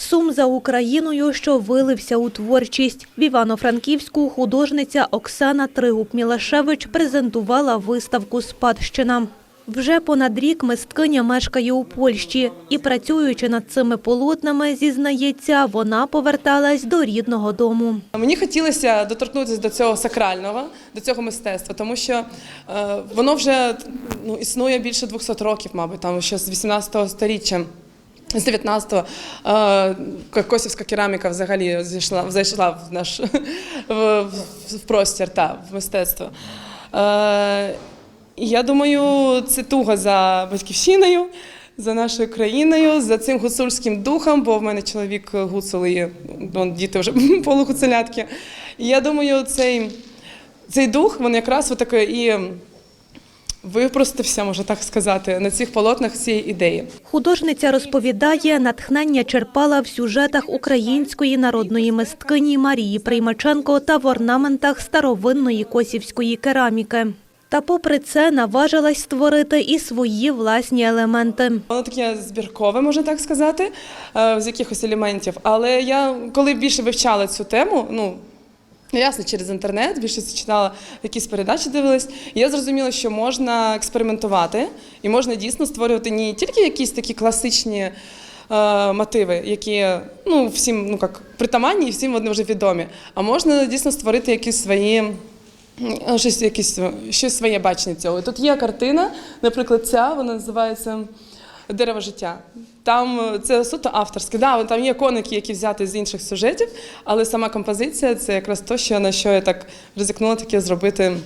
Сум за Україною, що вилився у творчість. В Івано-Франківську художниця Оксана Тригуб-Мілашевич презентувала виставку «Спадщина». Вже понад рік мисткиня мешкає у Польщі і, працюючи над цими полотнами, зізнається, вона поверталась до рідного дому. Мені хотілося доторкнутися до цього сакрального, до цього мистецтва, тому що е, воно вже ну, існує більше 200 років, мабуть, там ще з 18 сторіччя. З 19-го е, косівська кераміка взагалі зайшла, зайшла в наш в, в простір та, в мистецтво. Е, я думаю, це туга за батьківщиною, за нашою країною, за цим гуцульським духом, бо в мене чоловік гуцул і ну, діти вже полугуцулятки. І я думаю, цей, цей дух, він якраз отаке і випростився, можна так сказати, на цих полотнах цієї ідеї. Художниця розповідає, натхнення черпала в сюжетах української народної мисткині Марії Приймаченко та в орнаментах старовинної косівської кераміки. Та попри це наважилась створити і свої власні елементи. Воно таке збіркове, можна так сказати, е, з якихось елементів. Але я коли більше вивчала цю тему, ну ясно, через інтернет, більше читала якісь передачі, дивилась, я зрозуміла, що можна експериментувати і можна дійсно створювати не тільки якісь такі класичні. е, Мотиви, які ну всім ну як притаманні, і всім вони вже відомі. А можна дійсно створити якісь свої Ну, щось якісь щось своє бачення цього. Тут є картина, наприклад, ця вона називається Дерево життя. Там е, це суто авторське. Да, там є коники, які взяти з інших сюжетів, але сама композиція це якраз то, що на що я так ризикнула таке зробити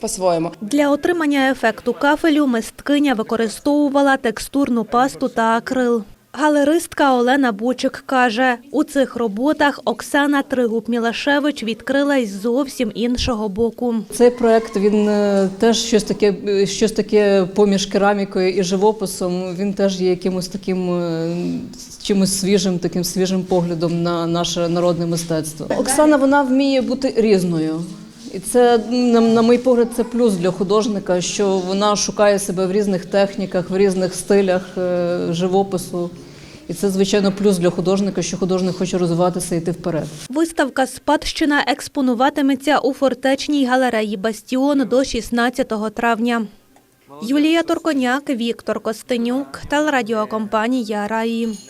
по-своєму. Для отримання ефекту кафелю мисткиня використовувала текстурну пасту та акрил. Галеристка Олена Бучик каже, у цих роботах Оксана Тригуб-Мілашевич відкрилась з зовсім іншого боку. Цей проект він е, теж щось таке, щось таке поміж керамікою і живописом. Він теж є якимось таким е, чимось свіжим, таким свіжим поглядом на наше народне мистецтво. Оксана вона вміє бути різною. І це, на, на мій погляд, це плюс для художника, що вона шукає себе в різних техніках, в різних стилях е, живопису. І це, звичайно, плюс для художника, що художник хоче розвиватися і йти вперед. Виставка «Спадщина» експонуватиметься у фортечній галереї «Бастіон» до 16 травня. Юлія Торконяк, Віктор Костенюк, телерадіокомпанія «Раї».